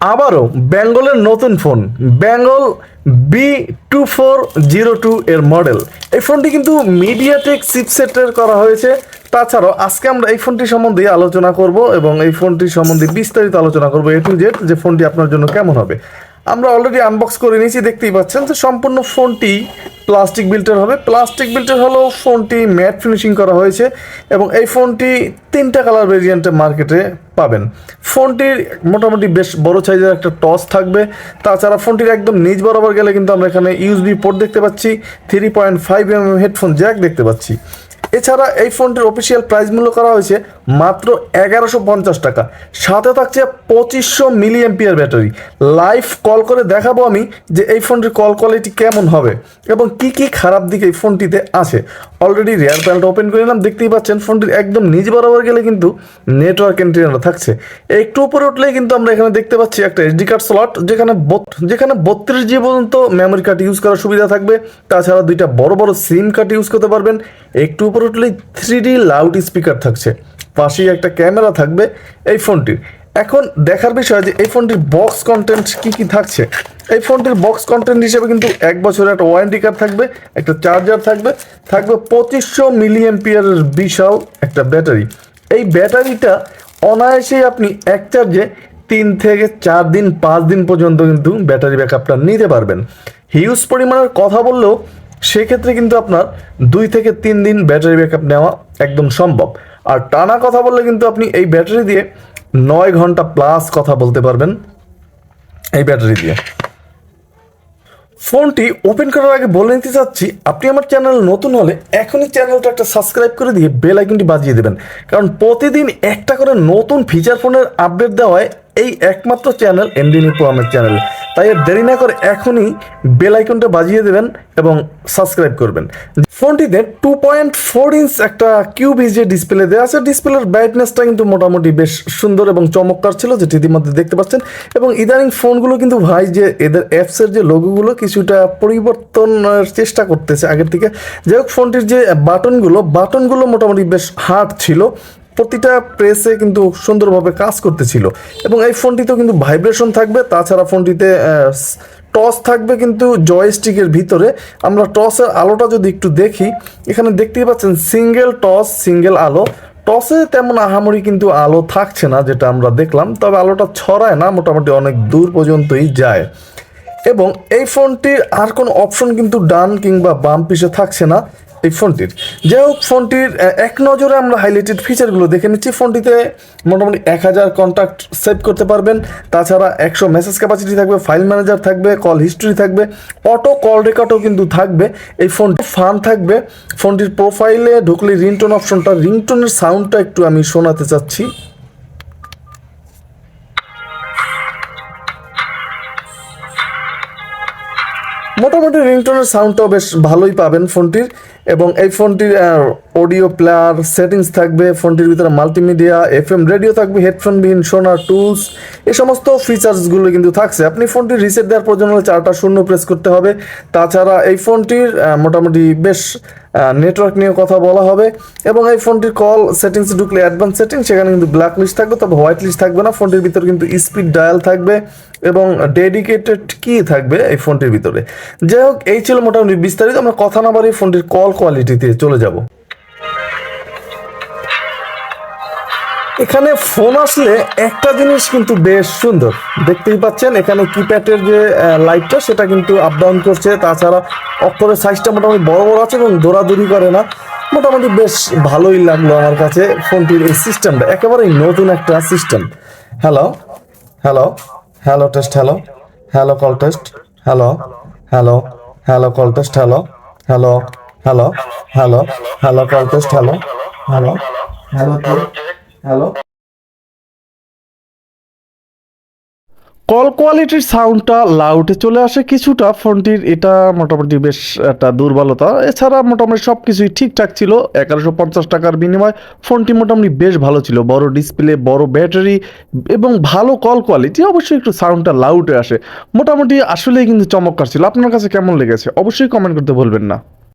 আবারও বেঙ্গলের নতুন phone, Bengal B two four zero two এর মডেল এই ফোনটি কিন্তু মিডিয়াটেক চিপসেটের করা হয়েছে। তাছাড়াও আজকে আমরা এই ফোনটি সম্বন্ধে আলোচনা করব এবং এই ফোনটি সম্বন্ধে বিস্তারিত আলোচনা করব এ টু জেড যে ফোনটি আপনার জন্য কেমন হবে। আমরা অলরেডি আনবক্স করে নিয়েছি, দেখতেই পাচ্ছেন। যে সম্পূর্ণ ফোনটি প্লাস্টিক বিল্টের হবে। প্লাস্টিক বিল্টের হলেও ফোনটি ম্যাট ফিনিশিং করা হয়েছে এবং এই ফোনটি তিনটা কালার ভেরিয়েন্টে মার্কেটে পাবেন। ফোনটির মোটামুটি বেশ বড় সাইজের একটা টস থাকবে। তাছাড়া ফোনটির একদম নিচ বরাবর গেলে কিন্তু আমরা এখানে ইউএসবি পোর্ট দেখতে পাচ্ছি three point five M headphone jack দেখতে পাচ্ছি। এছাড়া এই ফোনটির অফিসিয়াল প্রাইস মূল্য করা হয়েছে মাত্র এগারোশো পঞ্চাশ টাকা। সাথে থাকছে পঁচিশশো milliampere battery live call করে দেখাবো আমি যে এই ফোনটির কল কোয়ালিটি কেমন হবে এবং কি কি খারাপ দিক এই ফোনটিতে আছে। অলরেডি রেয়ার প্যানেলটা ওপেন করে নিলাম, দেখতেই পাচ্ছেন ফোনটির একদম নিজ বরাবর গেলে কিন্তু নেটওয়ার্ক এন্ট্রিনার থাকছে। একটু উপরে উঠলেই কিন্তু আমরা এখানে দেখতে পাচ্ছি একটা এসডি কার্ড স্লট যেখানে যেখানে বত্রিশ জি পর্যন্ত মেমোরি কার্ড ইউজ করার সুবিধা থাকবে। তাছাড়া দুইটা বড় বড় সিম কার্ড ইউজ করতে পারবেন। একটু উপরে উঠলেই থ্রি লাউড স্পিকার থাকছে। পাশেই একটা ক্যামেরা থাকবে এই ফোনটির। এখন দেখার বিষয় যে এই ফোনটির বক্স কন্টেন্ট কি কি থাকছে? এই ফোনটির বক্স কন্টেন্ট হিসেবে কিন্তু এক বছরের একটা ওয়ারেন্টি কার্ড থাকবে, একটা চার্জার থাকবে থাকবে পঁচিশশো মিলি এম্পিয়ারের বিশাল একটা ব্যাটারি। এই ব্যাটারিটা অনায়াসেই আপনি এক চার্জে তিন থেকে চার দিন, পাঁচ দিন পর্যন্ত কিন্তু ব্যাটারি ব্যাকআপটা নিতে পারবেন। হিউজ পরিমাণের কথা বললেও সেক্ষেত্রে কিন্তু আপনার দুই থেকে তিন দিন ব্যাটারি ব্যাকআপ নেওয়া একদম সম্ভব। আর টানা কথা বললে কিন্তু আপনি এই ব্যাটারি দিয়ে নয় ঘণ্টা প্লাস কথা বলতে পারবেন এই ব্যাটারি দিয়ে। ফোনটি ওপেন করার আগে বলে নিতে চাচ্ছি, আপনি আমার চ্যানেল নতুন হলে এখনই চ্যানেলটা একটা সাবস্ক্রাইব করে দিয়ে বেল আইকনটি বাজিয়ে দেবেন। কারণ প্রতিদিন একটা করে নতুন ফিচার ফোনের আপডেট দেওয়ায় এই একমাত্র চ্যানেল এমডিনি প্রোয়ামের চ্যানেল তাই আর দেরি না করে এখনই বেল আইকনটা বাজিয়ে দেবেন এবং সাবস্ক্রাইব করবেন। ফোনটিতে টু পয়েন্ট ফোর ইঞ্চ একটা কিউবিজে ডিসপ্লে দেওয়া আছে। ডিসপ্লের ব্রাইটনেসটা কিন্তু মোটামুটি বেশ সুন্দর এবং চমৎকার ছিল, যেটি ইতিমধ্যে দেখতে পাচ্ছেন। এবং ইদানিং ফোনগুলো কিন্তু ভাই যে এদের অ্যাপসের যে লোগোগুলো কিছুটা পরিবর্তনের চেষ্টা করতেছে আগের থেকে। যাই হোক, ফোনটির যে বাটনগুলো বাটনগুলো মোটামুটি বেশ হার্ড ছিল। প্রতিটা প্রেসে কিন্তু সুন্দরভাবে কাজ করতেছিল। এবং এই ফোনটিতেও কিন্তু ভাইব্রেশন থাকবে, তাছাড়া ফোনটিতে টস থাকবে কিন্তু জয়স্টিকের ভিতরে। আমরা টসের আলোটা যদি একটু দেখি, এখানে দেখতেই পাচ্ছেন সিঙ্গেল টস সিঙ্গেল আলো। টসে তেমন আহামরি কিন্তু আলো থাকছে না, যেটা আমরা দেখলাম, তবে আলোটা ছড়ায় না, মোটামুটি অনেক দূর পর্যন্তই যায়। এবং এই ফোনটির আর কোনো অপশন কিন্তু ডান কিংবা বাম পিসে থাকছে না। এই ফোনটির। যাই হোক, ফোনটির এক নজরে আমরা হাইলাইটেড ফিচারগুলো দেখে নিচ্ছি। ফোনটিতে মোটামুটি এক হাজার কন্ট্যাক্ট সেভ করতে পারবেন। তাছাড়া একশো মেসেজ ক্যাপাসিটি থাকবে ফাইল ম্যানেজার থাকবে কল হিস্ট্রি থাকবে অটো কল রেকর্ডও কিন্তু থাকবে। এই ফোনটি ফান থাকবে। ফোনটির প্রোফাইলে ঢুকলে রিংটোন অপশনটা রিংটোনের সাউন্ডটা একটু আমি শোনাতে চাচ্ছি। মোটামুটি রিংটোনের সাউন্ডটাও বেশ ভালোই পাবেন ফোনটির এবং এই ফোনটির অডিও প্লেয়ার সেটিংস থাকবে, ফোনটির ভিতরে মাল্টিমিডিয়া এফ এম রেডিও থাকবে হেডফোন হেডফোনবিহীন সোনার টুলস এই সমস্ত ফিচার্সগুলো কিন্তু থাকছে। আপনি ফোনটি রিসেট দেওয়ার প্রয়োজন হলে চারটা শূন্য প্রেস করতে হবে। তাছাড়া এই ফোনটির মোটামুটি বেশ নেটওয়ার্ক নিয়ে কথা বলা হবে এবং এই ফোনটির কল সেটিংস ঢুকলে অ্যাডভান্স সেটিং সেখানে কিন্তু ব্ল্যাক লিস্ট থাকবে, তবে হোয়াইট লিস্ট থাকবে না, ফোনটির ভিতরে কিন্তু স্পিড ডায়াল থাকবে এবং ডেডিকেটেড কি থাকবে এই ফোনটির ভিতরে। যাই হোক, এই ছিল মোটামুটি বিস্তারিত, আমরা কথা না বাড়িয়ে ফোনটির কল কোয়ালিটিতে চলে যাব। এখানে ফোন আসলে একটা জিনিস কিন্তু বেশ সুন্দর। দেখতেই পাচ্ছেন, এখানে কিপ্যাডের যে লাইটটা সেটা কিন্তু আপ ডাউন করছে। তাছাড়া অক্ষরের সাইজটা মোটামুটি বড় বড় আছে এবং দৌড়াদৌড়ি করে না। মোটামুটি বেশ ভালোই লাগল আমার কাছে ফোনটির এই সিস্টেমটা একেবারেই নতুন একটা system hello hello hello test hello hello call test hello hello hello call test hello hello hello hello hello call test hello hello hello hello call কোয়ালিটির সাউন্ডটা লাউডে চলে আসে কিছুটা, ফোনটির এটা মোটামুটি বেশ একটা দুর্বলতা। এছাড়া মোটামুটি সব কিছুই ঠিকঠাক ছিল, এগারোশো পঞ্চাশ টাকার বিনিময়ে ফোনটি মোটামুটি বেশ ভালো ছিল। বড় ডিসপ্লে বড় ব্যাটারি এবং ভালো কল কোয়ালিটি অবশ্যই একটু সাউন্ডটা লাউডে আসে। মোটামুটি আসলেই কিন্তু চমৎকার ছিল। আপনার কাছে কেমন লেগেছে? অবশ্যই কমেন্ট করতে ভুলবেন না।